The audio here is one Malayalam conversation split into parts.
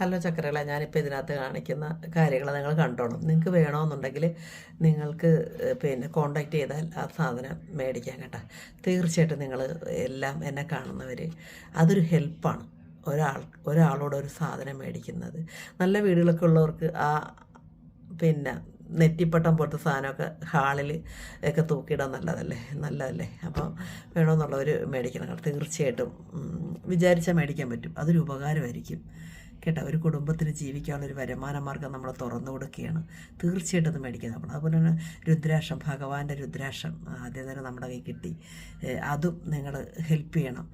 ഹലോ ചക്കരകളെ ഞാനിപ്പോൾ ഇതിനകത്ത് കാണിക്കുന്ന കാര്യങ്ങൾ നിങ്ങൾ കണ്ടോണം. നിങ്ങൾക്ക് വേണമെന്നുണ്ടെങ്കിൽ നിങ്ങൾക്ക് പിന്നെ കോണ്ടാക്ട് ചെയ്താൽ ആ സാധനം മേടിക്കാൻ കേട്ടോ. തീർച്ചയായിട്ടും നിങ്ങൾ എല്ലാം എന്നെ കാണുന്നവർ അതൊരു ഹെൽപ്പാണ്. ഒരാൾ ഒരാളോട് ഒരു സാധനം മേടിക്കുന്നത്. നല്ല വീടുകളൊക്കെ ഉള്ളവർക്ക് ആ പിന്നെ നെറ്റിപ്പട്ടം പോലത്തെ സാധനമൊക്കെ ഹാളിൽ ഒക്കെ തൂക്കിയിടാൻ നല്ലതല്ലേ? നല്ലതല്ലേ? അപ്പോൾ വേണമെന്നുള്ളവർ മേടിക്കണം തീർച്ചയായിട്ടും വിചാരിച്ചാൽ മേടിക്കാൻ പറ്റും. അതൊരു ഉപകാരമായിരിക്കും. കേട്ടോ ഒരു കുടുംബത്തിന് ജീവിക്കാനുള്ള ഒരു വരുമാന മാർഗം നമ്മൾ തുറന്നു കൊടുക്കുകയാണ്. തീർച്ചയായിട്ടും അത് മേടിക്കുക നമ്മൾ അതുപോലെ തന്നെ രുദ്രാക്ഷം ഭഗവാന്റെ രുദ്രാക്ഷം ആദ്യം തന്നെ നമ്മുടെ കൈ കിട്ടി. അതും നിങ്ങൾ ഹെൽപ്പ് ചെയ്യണം.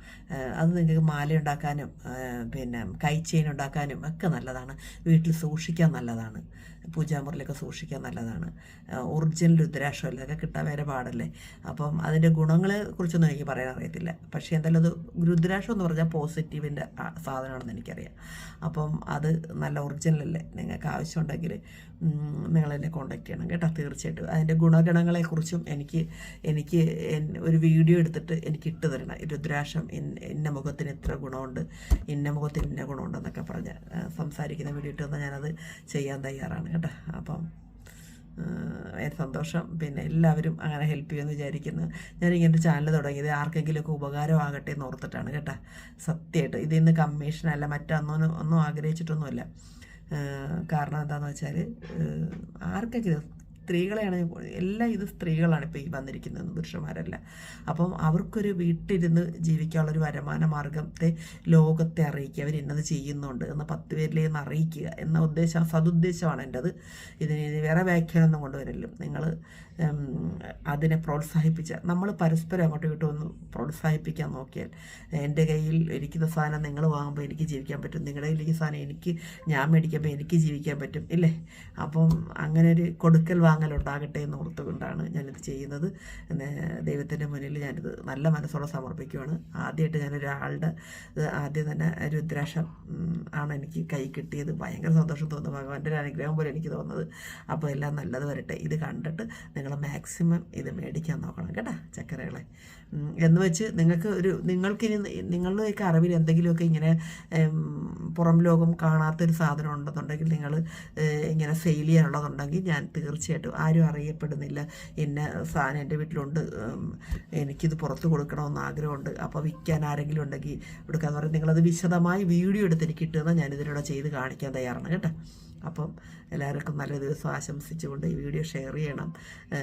അത് നിങ്ങൾക്ക് മാല ഉണ്ടാക്കാനും പിന്നെ കൈ ചെയിൻ ഉണ്ടാക്കാനും ഒക്കെ നല്ലതാണ്. വീട്ടിൽ സൂക്ഷിക്കാൻ നല്ലതാണ്. പൂജാമുറിലൊക്കെ സൂക്ഷിക്കാൻ നല്ലതാണ്. ഒറിജിനൽ രുദ്രാക്ഷം അല്ലേ അതൊക്കെ കിട്ടാൻ വേറെ പാടല്ലേ? അപ്പം അതിന്റെ ഗുണങ്ങളെ കുറിച്ചൊന്നും എനിക്ക് പറയാൻ അറിയത്തില്ല. പക്ഷേ എന്തായാലും അത് രുദ്രാക്ഷം എന്ന് പറഞ്ഞാൽ പോസിറ്റീവിന്റെ സാധനമാണെന്ന് എനിക്കറിയാം. അപ്പം അത് നല്ല ഒറിജിനൽ അല്ലേ? നിങ്ങൾക്ക് ആവശ്യമുണ്ടെങ്കിൽ നിങ്ങളെന്നെ കോൺടാക്ട് ചെയ്യണം കേട്ടോ തീർച്ചയായിട്ടും. അതിന്റെ ഗുണഗണങ്ങളെക്കുറിച്ചും എനിക്ക് എനിക്ക് ഒരു വീഡിയോ എടുത്തിട്ട് എനിക്ക് ഇട്ട് തരണം. രുദ്രാക്ഷം ഇന്ന മുഖത്തിന് ഇത്ര ഗുണമുണ്ട് ഇന്ന മുഖത്തിന് ഇന്ന ഗുണമുണ്ടെന്നൊക്കെ പറഞ്ഞ് സംസാരിക്കുന്ന വീഡിയോ ഇട്ട് തന്നാൽ ഞാനത് ചെയ്യാൻ തയ്യാറാണ് കേട്ടോ. അപ്പം സന്തോഷം? പിന്നെ എല്ലാവരും അങ്ങനെ ഹെൽപ്പ് ചെയ്യുമെന്ന് വിചാരിക്കുന്നു. ഞാനിങ്ങനെ ചാനൽ തുടങ്ങിയത് ആർക്കെങ്കിലുമൊക്കെ ഉപകാരമാകട്ടെ എന്ന് ഓർത്തിട്ടാണ് കേട്ടോ. സത്യമായിട്ട് ഇതിൽ നിന്ന് കമ്മീഷനല്ല മറ്റൊന്നും ഒന്നും ആഗ്രഹിച്ചിട്ടൊന്നുമില്ല. കാരണം എന്താണെന്ന് വെച്ചാൽ ആർക്കെങ്കിലും സ്ത്രീകളെയാണ് എല്ലാം ഇത് സ്ത്രീകളാണ് ഇപ്പോൾ ഈ വന്നിരിക്കുന്നത് പുരുഷന്മാരല്ല. അപ്പം അവർക്കൊരു വീട്ടിലിരുന്ന് ജീവിക്കാനുള്ളൊരു വരുമാന മാർഗത്തെ ലോകത്തെ അറിയിക്കുക. അവർ ഇന്നത് ചെയ്യുന്നുണ്ട് എന്ന് പത്ത് പേരിലേന്ന് അറിയിക്കുക എന്ന ഉദ്ദേശം സതുദ്ദേശമാണ് എന്റെത്. ഇതിന് വേറെ വ്യാഖ്യാനമൊന്നും കൊണ്ടുവരില്ല നിങ്ങൾ അതിനെ പ്രോത്സാഹിപ്പിച്ച നമ്മൾ പരസ്പരം അങ്ങോട്ടും ഇങ്ങോട്ടും ഒന്ന് പ്രോത്സാഹിപ്പിക്കാൻ നോക്കിയാൽ എന്റെ കയ്യിൽ ഇരിക്കുന്ന സാധനം നിങ്ങൾ വാങ്ങുമ്പോൾ എനിക്ക് ജീവിക്കാൻ പറ്റും. നിങ്ങളുടെ കയ്യിൽ സാധനം എനിക്ക് ഞാൻ മേടിക്കുമ്പോൾ എനിക്ക് ജീവിക്കാൻ പറ്റും. ഇല്ലേ? അപ്പം അങ്ങനെ ഒരു കൊടുക്കൽ വാങ്ങൽ ഉണ്ടാകട്ടെ എന്ന് ഓർത്തുകൊണ്ടാണ് ഞാനിത് ചെയ്യുന്നത്. ദൈവത്തിന്റെ മുന്നിൽ ഞാനിത് നല്ല മനസ്സോടെ സമർപ്പിക്കുകയാണ് ആദ്യമായിട്ട് ഞാനൊരാളുടെ ആദ്യം തന്നെ രുദ്രാക്ഷം ആണ് എനിക്ക് കൈ കിട്ടിയത്. ഭയങ്കര സന്തോഷം തോന്നുന്നു. ഭഗവാന്റെ ഒരു അനുഗ്രഹം പോലെ എനിക്ക് തോന്നുന്നത്. അപ്പോൾ എല്ലാം നല്ലത് വരട്ടെ. ഇത് കണ്ടിട്ട് നിങ്ങൾ മാക്സിമം ഇത് മേടിക്കാൻ നോക്കണം കേട്ടോ ചക്കരകളെ. എന്ന് വെച്ച് നിങ്ങൾക്ക് ഒരു നിങ്ങൾക്കിനി നിങ്ങളുടെയൊക്കെ അറിവിൽ എന്തെങ്കിലുമൊക്കെ ഇങ്ങനെ പുറം ലോകം കാണാത്തൊരു സാധനം ഉണ്ടെന്നുണ്ടെങ്കിൽ നിങ്ങൾ ഇങ്ങനെ സെയിൽ ചെയ്യാനുള്ളതുണ്ടെങ്കിൽ ഞാൻ തീർച്ചയായിട്ടും ആരും അറിയപ്പെടുന്നില്ല. ഇന്ന സാധനം എന്റെ വീട്ടിലുണ്ട്. എനിക്കിത് പുറത്ത് കൊടുക്കണമെന്ന് ആഗ്രഹമുണ്ട്. അപ്പോൾ വിൽക്കാൻ ആരെങ്കിലും ഉണ്ടെങ്കിൽ എടുക്കാന്ന് പറയും. നിങ്ങളത് വിശദമായി വീഡിയോ എടുത്ത് എനിക്ക് കിട്ടുന്ന ഞാനിതിലൂടെ ചെയ്ത് കാണിക്കാൻ തയ്യാറാണ് കേട്ടോ. അപ്പം എല്ലാവർക്കും നല്ല ദിവസം ആശംസിച്ചുകൊണ്ട് ഈ വീഡിയോ ഷെയർ ചെയ്യണം.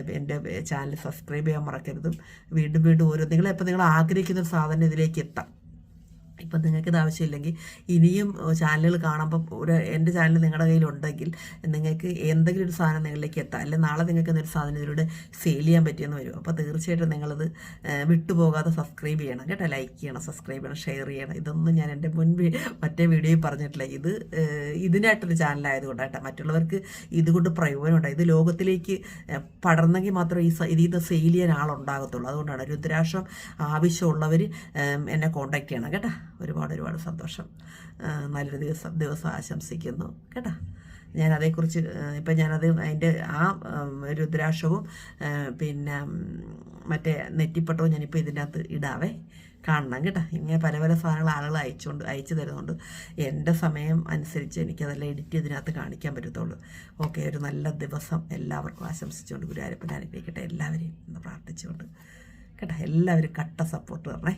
എന്റെ ചാനൽ സബ്സ്ക്രൈബ് ചെയ്യാൻ മറക്കരുതും. വീണ്ടും വീണ്ടും ഓരോ നിങ്ങളെപ്പോൾ നിങ്ങൾ ആഗ്രഹിക്കുന്ന സാധനം ഇതിലേക്ക് എത്താം. ഇപ്പം നിങ്ങൾക്ക് ഇത് ആവശ്യമില്ലെങ്കിൽ ഇനിയും ചാനലുകൾ കാണുമ്പോൾ ഒരു എന്റെ ചാനൽ നിങ്ങളുടെ കയ്യിലുണ്ടെങ്കിൽ നിങ്ങൾക്ക് എന്തെങ്കിലും ഒരു സാധനം നിങ്ങളിലേക്ക് എത്താം. അല്ലെങ്കിൽ നാളെ നിങ്ങൾക്ക് എന്തൊരു സാധനം ഇതിലൂടെ സെയിൽ ചെയ്യാൻ പറ്റിയെന്ന് വരും. അപ്പോൾ തീർച്ചയായിട്ടും നിങ്ങളത് വിട്ടുപോകാതെ സബ്സ്ക്രൈബ് ചെയ്യണം കേട്ടോ. ലൈക്ക് ചെയ്യണം സബ്സ്ക്രൈബ് ചെയ്യണം ഷെയർ ചെയ്യണം. ഇതൊന്നും ഞാൻ എന്റെ മുൻ മറ്റേ വീഡിയോയിൽ പറഞ്ഞിട്ടില്ല. ഇത് ഇതിനായിട്ടൊരു ചാനലായതുകൊണ്ട് കേട്ടോ. മറ്റുള്ളവർക്ക് ഇതുകൊണ്ട് പ്രയോജനമുണ്ട് ഇത് ലോകത്തിലേക്ക് പടർന്നെങ്കിൽ മാത്രമേ ഈ ഇതിൽ സെയിൽ ചെയ്യാൻ ആളുണ്ടാകത്തുള്ളൂ. അതുകൊണ്ടാണ് രുദ്രാക്ഷം ആവശ്യമുള്ളവർ എന്നെ കോൺടാക്ട് ചെയ്യണം കേട്ടോ. ഒരുപാട് ഒരുപാട് സന്തോഷം. നല്ലൊരു ദിവസം ദിവസം ആശംസിക്കുന്നു. കേട്ടോ? ഞാൻ അതേക്കുറിച്ച് ഇപ്പം ഞാനത് അതിന്റെ ആ രുദ്രാക്ഷവും പിന്നെ മറ്റേ നെറ്റിപ്പട്ടവും ഞാനിപ്പോൾ ഇതിന്റെ അകത്ത് ഇടാവേ. കാണണം കേട്ടോ? ഇങ്ങനെ പല പല സാധനങ്ങൾ ആളുകൾ അയച്ചുകൊണ്ട് അയച്ചു തരുന്നുണ്ട്. എന്റെ സമയം അനുസരിച്ച് എനിക്കതെല്ലാം എഡിറ്റ് ഇതിനകത്ത് കാണിക്കാൻ പറ്റത്തുള്ളൂ. ഓക്കെ ഒരു നല്ല ദിവസം എല്ലാവർക്കും ആശംസിച്ചുകൊണ്ട് ഗുരുവായൂരപ്പൻ അനുഗ്രഹിക്കട്ടെ. എല്ലാവരെയും എന്ന് പ്രാർത്ഥിച്ചുകൊണ്ട്. കേട്ടോ? എല്ലാവരും കട്ട സപ്പോർട്ട് തരണേ.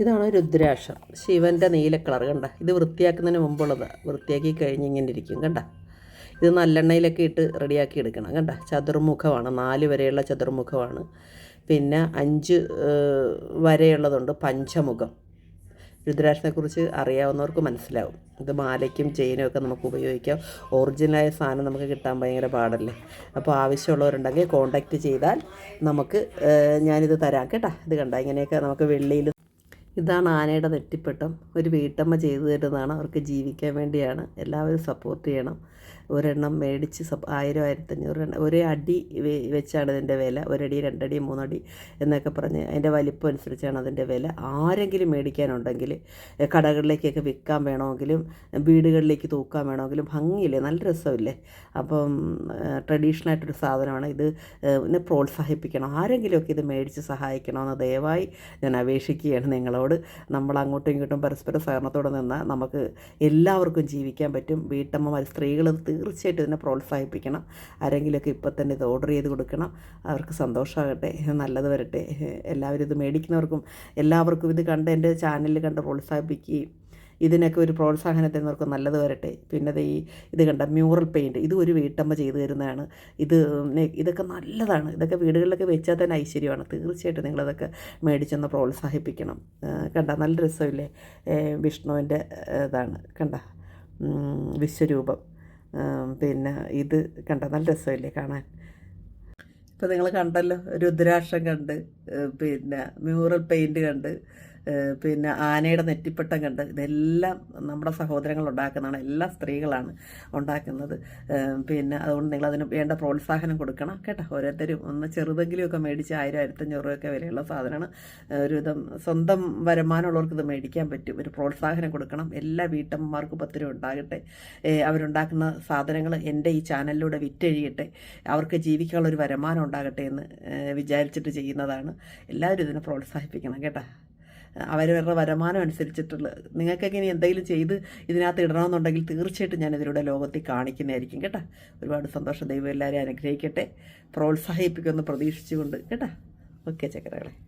ഇതാണ് രുദ്രാക്ഷം. ശിവന്റെ നീല കളർ കണ്ട. ഇത് വൃത്തിയാക്കുന്നതിന് മുമ്പുള്ളത്. വൃത്തിയാക്കി കഴിഞ്ഞ് ഇങ്ങനെ ഇരിക്കും കണ്ട. ഇത് നല്ലെണ്ണയിലൊക്കെ ഇട്ട് റെഡിയാക്കി എടുക്കണം കണ്ട. ചതുർമുഖമാണ്. നാല് വരെയുള്ള ചതുർമുഖമാണ്. പിന്നെ അഞ്ച് വരെയുള്ളതുണ്ട് പഞ്ചമുഖം. രുദ്രാക്ഷനെക്കുറിച്ച് അറിയാവുന്നവർക്ക് മനസ്സിലാവും. ഇത് മാലയ്ക്കും ചെയിനും ഒക്കെ നമുക്ക് ഉപയോഗിക്കാം. ഒറിജിനലായ സാധനം നമുക്ക് കിട്ടാൻ ഭയങ്കര പാടല്ലേ? അപ്പോൾ ആവശ്യമുള്ളവരുണ്ടെങ്കിൽ കോണ്ടാക്റ്റ് ചെയ്താൽ നമുക്ക് ഞാനിത് തരാം കേട്ടോ. ഇത് കണ്ട. ഇങ്ങനെയൊക്കെ നമുക്ക് വെള്ളിയിൽ ഇതാണ് ആനയുടെ നെറ്റിപ്പട്ടം. ഒരു വീട്ടമ്മ ചെയ്തു തരുന്നതാണ് അവർക്ക് ജീവിക്കാൻ വേണ്ടിയാണ്. എല്ലാവരും സപ്പോർട്ട് ചെയ്യണം. ഒരെണ്ണം മേടിച്ച് ആയിരം ആയിരത്തഞ്ഞൂറ് ഒരേ അടി വെച്ചാണ് ഇതിന്റെ വില. ഒരടി രണ്ടടി മൂന്നടി എന്നൊക്കെ പറഞ്ഞ് അതിന്റെ വലിപ്പം അനുസരിച്ചാണ് അതിന്റെ വില. ആരെങ്കിലും മേടിക്കാനുണ്ടെങ്കിൽ കടകളിലേക്കൊക്കെ വിൽക്കാൻ വേണമെങ്കിലും വീടുകളിലേക്ക് തൂക്കാൻ വേണമെങ്കിലും ഭംഗിയില്ലേ? നല്ല രസമില്ലേ? അപ്പം ട്രഡീഷണൽ ആയിട്ടൊരു സാധനമാണ് ഇത്. എന്നെ പ്രോത്സാഹിപ്പിക്കണം. ആരെങ്കിലുമൊക്കെ ഇത് മേടിച്ച് സഹായിക്കണമെന്ന് ദയവായി ഞാൻ അപേക്ഷിക്കുകയാണ് നിങ്ങളോട്. നമ്മൾ അങ്ങോട്ടും ഇങ്ങോട്ടും പരസ്പര സഹകരണത്തോടെ നിന്നാൽ നമുക്ക് എല്ലാവർക്കും ജീവിക്കാൻ പറ്റും. വീട്ടമ്മമാർ സ്ത്രീകൾ തീർച്ചയായിട്ടും ഇതിനെ പ്രോത്സാഹിപ്പിക്കണം. ആരെങ്കിലുമൊക്കെ ഇപ്പം തന്നെ ഇത് ഓർഡർ ചെയ്ത് കൊടുക്കണം. അവർക്ക് സന്തോഷമാകട്ടെ നല്ലത് വരട്ടെ. എല്ലാവരും ഇത് മേടിക്കുന്നവർക്കും എല്ലാവർക്കും ഇത് കണ്ട് എന്റെ ചാനലിൽ കണ്ട് പ്രോത്സാഹിപ്പിക്കുകയും ഇതിനൊക്കെ ഒരു പ്രോത്സാഹനം തരുന്നവർക്ക് നല്ലത് വരട്ടെ. പിന്നെ ഈ ഇത് കണ്ട മ്യൂറൽ പെയിന്റ് ഇത് ഒരു വീട്ടമ്മ ചെയ്തു തരുന്നതാണ്. ഇത് ഇതൊക്കെ നല്ലതാണ്. ഇതൊക്കെ വീടുകളിലൊക്കെ വെച്ചാൽ തന്നെ ഐശ്വര്യമാണ്. തീർച്ചയായിട്ടും നിങ്ങളതൊക്കെ മേടിച്ചൊന്ന് പ്രോത്സാഹിപ്പിക്കണം. കണ്ട നല്ല രസമില്ലേ? വിഷ്ണുവിന്റെ ഇതാണ് കണ്ട വിശ്വരൂപം. പിന്നെ ഇത് കണ്ട നല്ല രസമില്ലേ കാണാൻ. ഇപ്പം നിങ്ങൾ കണ്ടല്ലോ രുദ്രാക്ഷം കണ്ട് പിന്നെ മ്യൂറൽ പെയിന്റ് കണ്ട് പിന്നെ ആനയുടെ നെറ്റിപ്പട്ടം കണ്ട് ഇതെല്ലാം നമ്മുടെ സഹോദരങ്ങൾ ഉണ്ടാക്കുന്നതാണ്. എല്ലാ സ്ത്രീകളാണ് ഉണ്ടാക്കുന്നത്. പിന്നെ അതുകൊണ്ട് നിങ്ങൾ അതിന് വേണ്ട പ്രോത്സാഹനം കൊടുക്കണം. കേട്ടോ. ഓരോരുത്തരും ഒന്ന് ചെറുതെങ്കിലുമൊക്കെ മേടിച്ച് ആയിരം ആയിരത്തഞ്ഞൂറ് രൂപയൊക്കെ വിലയുള്ള സാധനമാണ്. ഒരുവിധം ഒരു വിധം സ്വന്തം വരുമാനമുള്ളവർക്ക് ഇത് മേടിക്കാൻ പറ്റും. ഒരു പ്രോത്സാഹനം കൊടുക്കണം. എല്ലാ വീട്ടമ്മമാർക്കും പത്ത് രൂപ ഉണ്ടാകട്ടെ. അവരുണ്ടാക്കുന്ന സാധനങ്ങൾ എന്റെ ഈ ചാനലിലൂടെ വിറ്റഴിയട്ടെ. അവർക്ക് ജീവിക്കാനുള്ള ഒരു വരുമാനം ഉണ്ടാകട്ടെ എന്ന് വിചാരിച്ചിട്ട് ചെയ്യുന്നതാണ്. എല്ലാവരും ഇതിനെ പ്രോത്സാഹിപ്പിക്കണം. കേട്ടോ. അവരവരുടെ വരുമാനം അനുസരിച്ചിട്ടുള്ള നിങ്ങൾക്കൊക്കെ ഇനി എന്തെങ്കിലും ചെയ്ത് ഇതിനകത്ത് ഇടണമെന്നുണ്ടെങ്കിൽ തീർച്ചയായിട്ടും ഞാൻ ഇതിലൂടെ ലോകത്തിൽ കാണിക്കുന്നതായിരിക്കും കേട്ടോ. ഒരുപാട് സന്തോഷം. ദൈവം എല്ലാവരെയും അനുഗ്രഹിക്കട്ടെ. പ്രോത്സാഹിപ്പിക്കുമെന്ന് പ്രതീക്ഷിച്ചുകൊണ്ട് കേട്ടോ. ഓക്കെ ചക്കരകളെ.